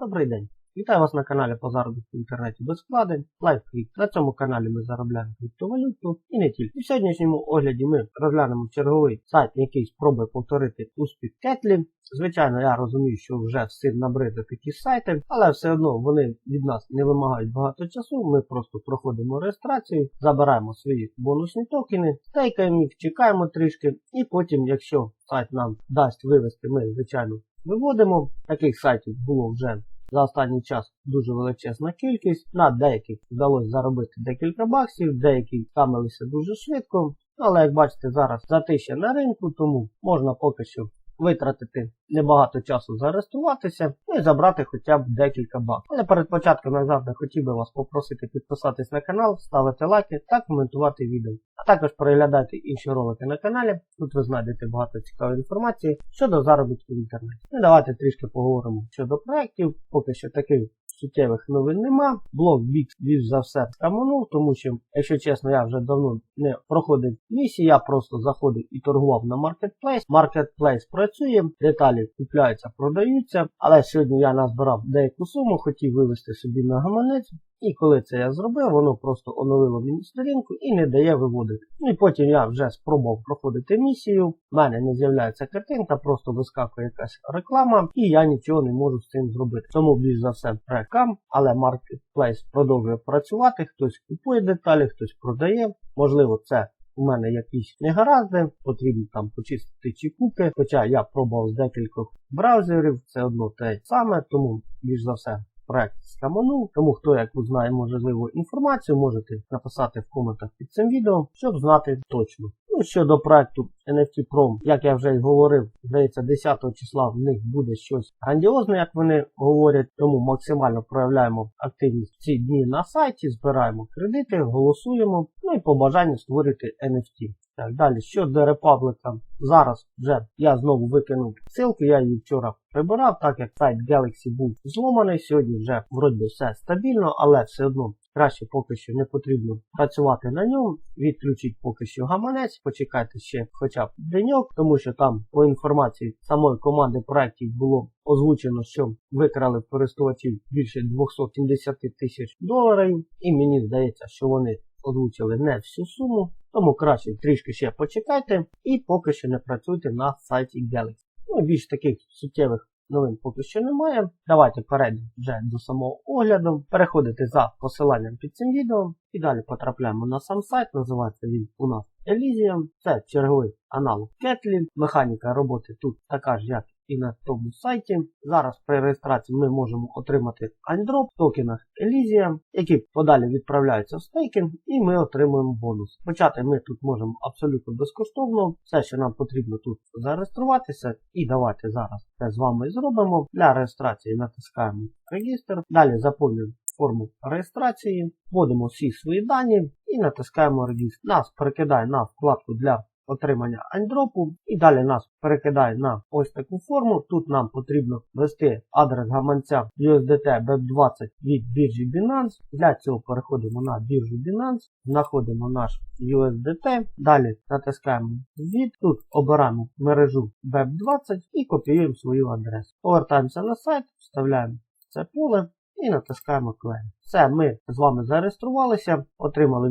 Добрий день! Вітаю вас на каналі по заробітку в інтернеті без вкладень LifeCrypt. На цьому каналі ми заробляємо криптовалюту і не тільки. В сьогоднішньому огляді ми розглянемо черговий сайт, який спробує повторити успіх Кетлі. Звичайно, я розумію, що вже всім набридли такі сайти, але все одно вони від нас не вимагають багато часу. Ми просто проходимо реєстрацію, забираємо свої бонусні токени, стейкаємо їх, чекаємо трішки, і потім, якщо сайт нам дасть вивести, ми, звичайно, виводимо. Таких сайтів було вже за останній час дуже величезна кількість. На деяких вдалося заробити декілька баксів, деякі камилися дуже швидко. Але як бачите, зараз затища на ринку, тому можна поки що витратити небагато часу зареєструватися ну і забрати хоча б декілька баксів. Але перед початком як завжди хотів би вас попросити підписатись на канал, ставити лайки та коментувати відео. А також переглядайте інші ролики на каналі. Тут ви знайдете багато цікавої інформації щодо заробітку в інтернеті. Ну давайте трішки поговоримо щодо проєктів. Поки що таких суттєвих новин нема. Блок Bix більш за все скаманув, тому що, якщо чесно, я вже давно не проходив місії, я просто заходив і торгував на Marketplace. Marketplace працює, деталі купляються, продаються. Але сьогодні я назбирав деяку суму, хотів вивести собі на гаманець. І коли це я зробив, воно просто оновило мені сторінку і не дає виводити. Ну і потім я вже спробував проходити місію. В мене не з'являється картинка, просто вискакує якась реклама, і я нічого не можу з цим зробити. Тому більш за все прекам, але Marketplace продовжує працювати, хтось купує деталі, хтось продає. Можливо, це. У мене якісь негаразди, потрібно там почистити чи куки. хоча я пробував з декількох браузерів, це одно те саме, тому більш за все проект скаманув. Тому хто яку знає можливу інформацію, можете написати в коментах під цим відео, щоб знати точно. Ну, щодо проекту NFT Prom, як я вже й говорив, здається, 10 числа в них буде щось грандіозне, як вони говорять, тому максимально проявляємо активність ці дні на сайті, збираємо кредити, голосуємо, ну і по бажанню створити NFT. Так, далі, щодо Republic, зараз вже я знову викинув ссылку, я її вчора прибирав, так як сайт Galaxy був зломаний. Сьогодні вже вроді все стабільно, але все одно краще поки що не потрібно працювати на ньому. Відключіть поки що гаманець, почекайте ще хоча б деньок, тому що там по інформації самої команди проєктів було озвучено, що викрали користувачів більше 270 тисяч доларів, і мені здається, що вони озвучили не всю суму. Тому краще трішки ще почекайте і поки що не працюйте на сайті Galaxy. Ну, більш таких суттєвих новин поки що немає. Давайте перейдемо вже до самого огляду. Переходите за посиланням під цим відео і далі потрапляємо на сам сайт. Називається він у нас Elysium. Це черговий аналог Ketlin. Механіка роботи тут така ж, як і на тому сайті. Зараз при реєстрації ми можемо отримати айндроп в токенах Elysium, які подалі відправляються в стейкінг, і ми отримуємо бонус. Почати ми тут можемо абсолютно безкоштовно. Все, що нам потрібно тут зареєструватися, і давайте зараз це з вами зробимо. Для реєстрації натискаємо Регістр. Далі заповнюємо форму реєстрації, вводимо всі свої дані і натискаємо Регістр. Нас перекидає на вкладку для отримання андропу. І далі нас перекидає на ось таку форму. Тут нам потрібно ввести адрес гаманця USDT BEP20 від біржі Binance. Для цього переходимо на біржу Binance, знаходимо наш USDT. Далі натискаємо від. Тут обираємо мережу BEP20 і копіюємо свою адресу. Повертаємося на сайт, вставляємо це поле. І натискаємо Claim. Все, ми з вами зареєструвалися, отримали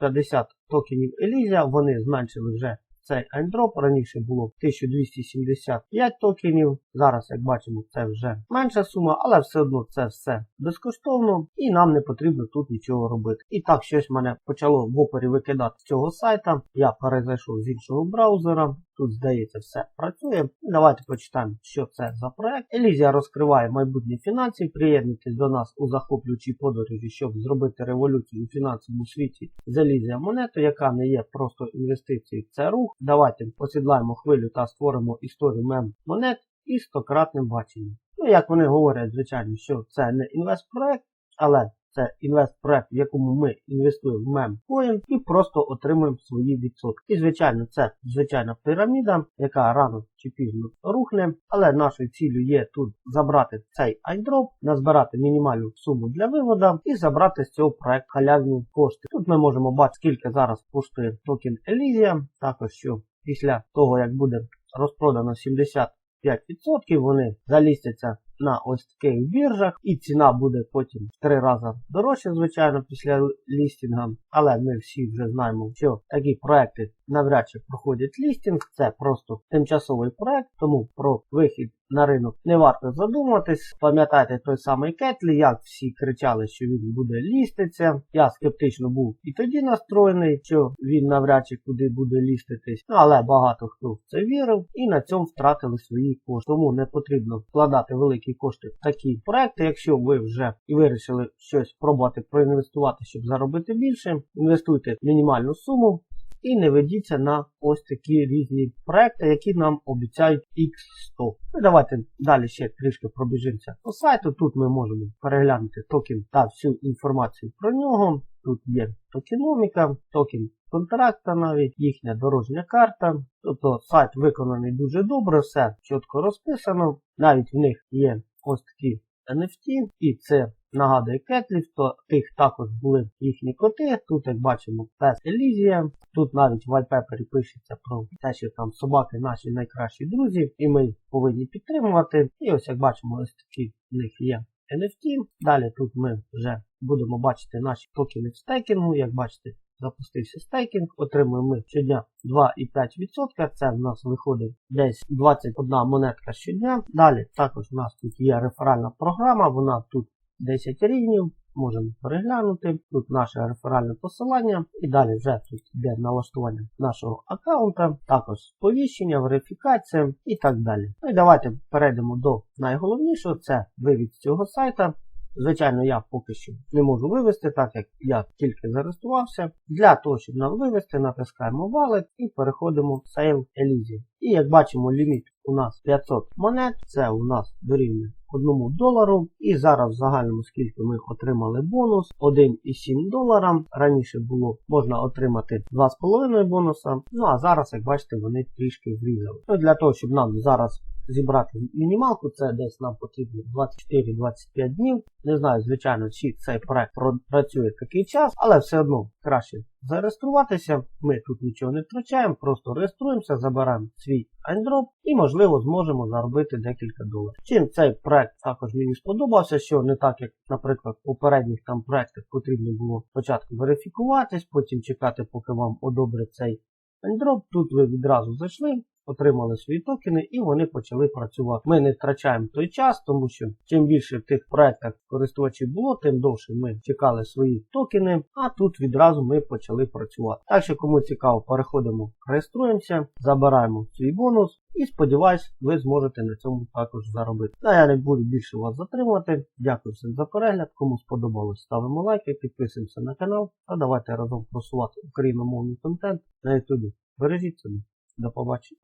850 токенів Elysia, вони зменшили вже цей айндроп. Раніше було 1275 токенів. Зараз, як бачимо, це вже менша сума, але все одно це все безкоштовно і нам не потрібно тут нічого робити. І так, щось мене почало в опорі викидати з цього сайта. Я перезайшов з іншого браузера. Тут, здається, все працює. Давайте почитаємо, що це за проект. Елізія розкриває майбутні фінансів. Приєднуйтесь до нас у захоплюючій подорожі, щоб зробити революцію у фінансовому світі з Елізія монету, яка не є просто інвестицією, це рух. Давайте посідлаємо хвилю та створимо історію мем монет із стократним баченням. Ну, як вони говорять, звичайно, що це не інвестпроект, але це інвестпроект, в якому ми інвестуємо в мемкоін і просто отримуємо свої відсотки. І, звичайно, це звичайна піраміда, яка рано чи пізно рухне. Але нашою цілею є тут забрати цей айдроп, назбирати мінімальну суму для виводу і забрати з цього проекту халявні кошти. Тут ми можемо бачити, скільки зараз коштує токен Elysia, також що після того, як буде розпродано 70 5%, вони залістяться на ось таких біржах, і ціна буде потім в три рази дорожче, звичайно, після лістінга. Але ми всі вже знаємо, що такі проекти навряд чи проходять лістінг. Це просто тимчасовий проект, тому про вихід на ринок не варто задуматись. Пам'ятайте той самий Кетлі, як всі кричали, що він буде ліститися. Я скептично був і тоді настроєний, що він навряд чи куди буде ліститись. Ну, але багато хто в це вірив і на цьому втратили свої кошти. Тому не потрібно вкладати великі кошти в такі проекти. Якщо ви вже вирішили щось пробувати проінвестувати, щоб заробити більше, інвестуйте мінімальну суму. І не ведіться на ось такі різні проекти, які нам обіцяють X100. Ну, давайте далі ще трішки пробіжимося по сайту. Тут ми можемо переглянути токен та всю інформацію про нього. Тут є токеноміка, токен контракта навіть, їхня дорожня карта. Тобто сайт виконаний дуже добре, все чітко розписано. Навіть в них є ось такі NFT, і це нагадує Кетлів, то тих також були їхні коти. Тут, як бачимо, пес Елізія. Тут навіть в вайпепері пишеться про те, що там собаки наші найкращі друзі, і ми повинні підтримувати. І ось як бачимо, ось такі в них є NFT. Далі тут ми вже будемо бачити наші токени в стейкінгу. Як бачите, запустився стейкінг, отримуємо щодня 2,5%. Це в нас виходить десь 21 монетка щодня. Далі також у нас тут є реферальна програма, вона тут 10 рівнів. Можемо переглянути. Тут наше реферальне посилання. І далі вже тут йде налаштування нашого аккаунта, також сповіщення, верифікація і так далі. Ну і давайте перейдемо до найголовнішого це вивід з цього сайта. Звичайно, я поки що не можу вивести, так як я тільки зареєструвався. Для того, щоб нам вивести, натискаємо Wallet і переходимо в Sale Elysium. І як бачимо, ліміт у нас 500 монет, це у нас дорівнює 1 долару. І зараз в загальному скільки ми отримали бонус 1,7 долара. Раніше було можна отримати 2,5 бонуса. Ну а зараз, як бачите, вони трішки зрізали. Ну для того, щоб нам зараз зібрати мінімалку, це десь нам потрібно 24-25 днів. Не знаю, звичайно, чи цей проект працює такий час, але все одно краще зареєструватися. Ми тут нічого не втрачаємо, просто реєструємося, забираємо свій айндроп і, можливо, зможемо заробити декілька доларів. Чим цей проект також мені сподобався, що не так, як, наприклад, в попередніх там проектах потрібно було спочатку верифікуватись, потім чекати, поки вам одобрять цей айндроп. Тут ви відразу зайшли отримали свої токени і вони почали працювати. Ми не втрачаємо той час, тому що чим більше в тих проектах користувачів було, тим довше ми чекали свої токени, а тут відразу ми почали працювати. Так що, кому цікаво, переходимо, реєструємося, забираємо свій бонус. І сподіваюсь, ви зможете на цьому також заробити. А я не буду більше вас затримувати. Дякую всім за перегляд. Кому сподобалось, ставимо лайки, підписуємося на канал та давайте разом просувати україномовний контент на YouTube. Бережіть себе. До побачення.